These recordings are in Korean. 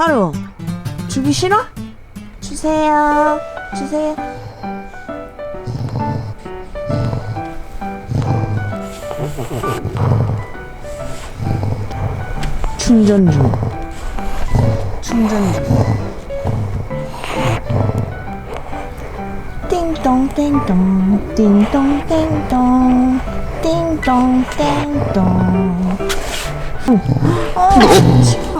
하루 주기 싫어? 주세요. 주세요. 충전 중. 충전 중. 띵동 띵동. 띵동 띵동. 띵동 띵동. 어, 싫어.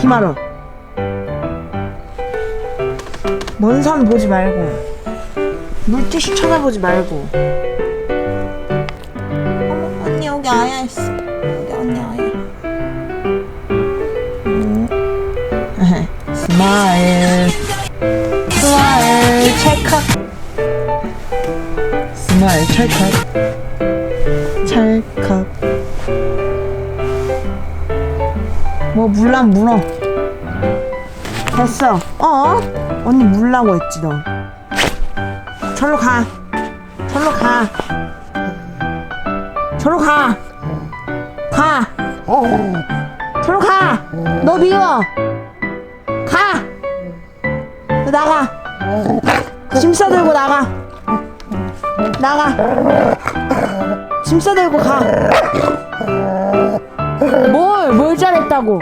김하루. 먼산 보지 말고 물티슈 쳐다보지 말고. 어머 언니 여기 아야 있어. 여기 언니 아야. 음. 스마일. 스마일 찰칵. 스마일 찰칵. 찰칵. 뭐 물란 물어. 됐어. 어? 언니 물라고 했지 너. 절로 가. 절로 가. 절로 가. 가. 절로 가. 너 미워. 가. 너 나가. 짐 싸들고 나가. 나가. 짐 싸들고 가. 뭘, 뭘 잘했다고.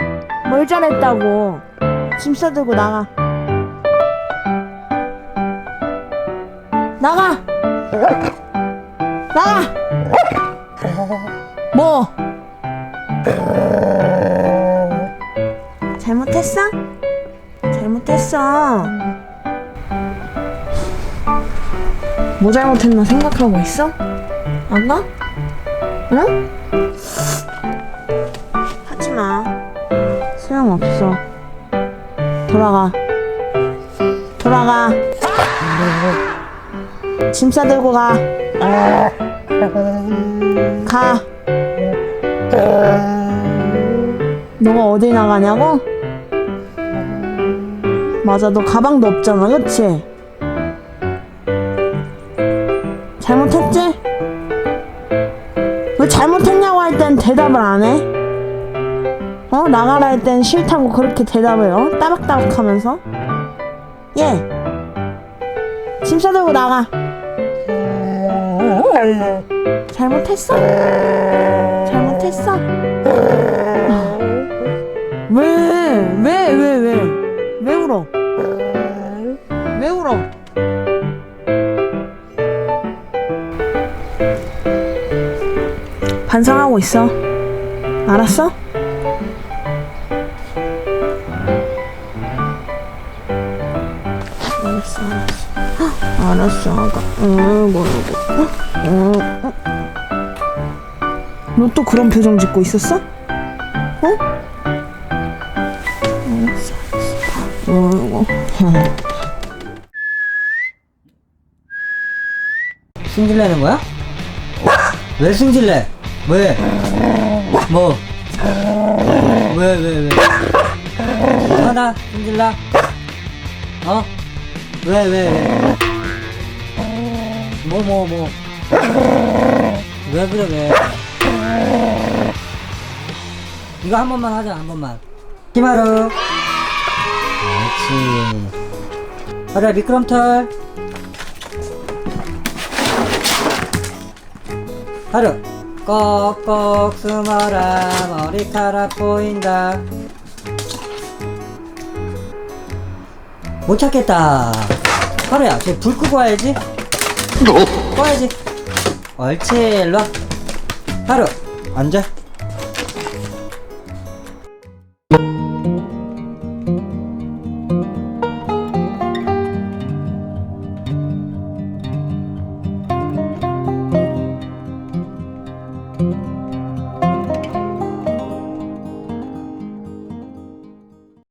뭘 잘했다고. 짐 싸들고 나가. 나가! 나가! 뭐? 잘못했어? 잘못했어. 뭐 잘못했나 생각하고 있어? 안 가? 응? 돌아가. 돌아가. 짐 싸들고 가. 가. 너가 어디 나가냐고? 맞아, 너 가방도 없잖아, 그치? 잘못했지? 왜 잘못했냐고 할 땐 대답을 안 해? 어? 나가라 할 땐 싫다고 그렇게 대답을 어? 따박따박 하면서? 예. 짐 싸들고 나가. 잘못했어? 잘못했어? 왜? 왜? 왜? 왜? 왜 울어? 왜 울어? 반성하고 있어. 알았어? 알았어, 알았어. 알았어, 아가. 응, 뭐라고. 응, 응. 너또 그런 표정 짓고 있었어? 어? 알았어, 알았어. 어이구. 승질내는 거야? 왜 승질내? 왜? 뭐? 왜, 왜, 왜? 하나, 승질나? 어? 왜, 왜, 왜? 뭐, 뭐, 뭐? 왜 그래, 왜? 이거 한 번만 하자, 한 번만. 김하루. 그렇지. 하루야, 미끄럼틀. 하루 꼭꼭 숨어라 머리카락 보인다 못 찾겠다 하루야 저불 끄고 와야지. 꺼야지. 옳지 일로와. 하루 앉아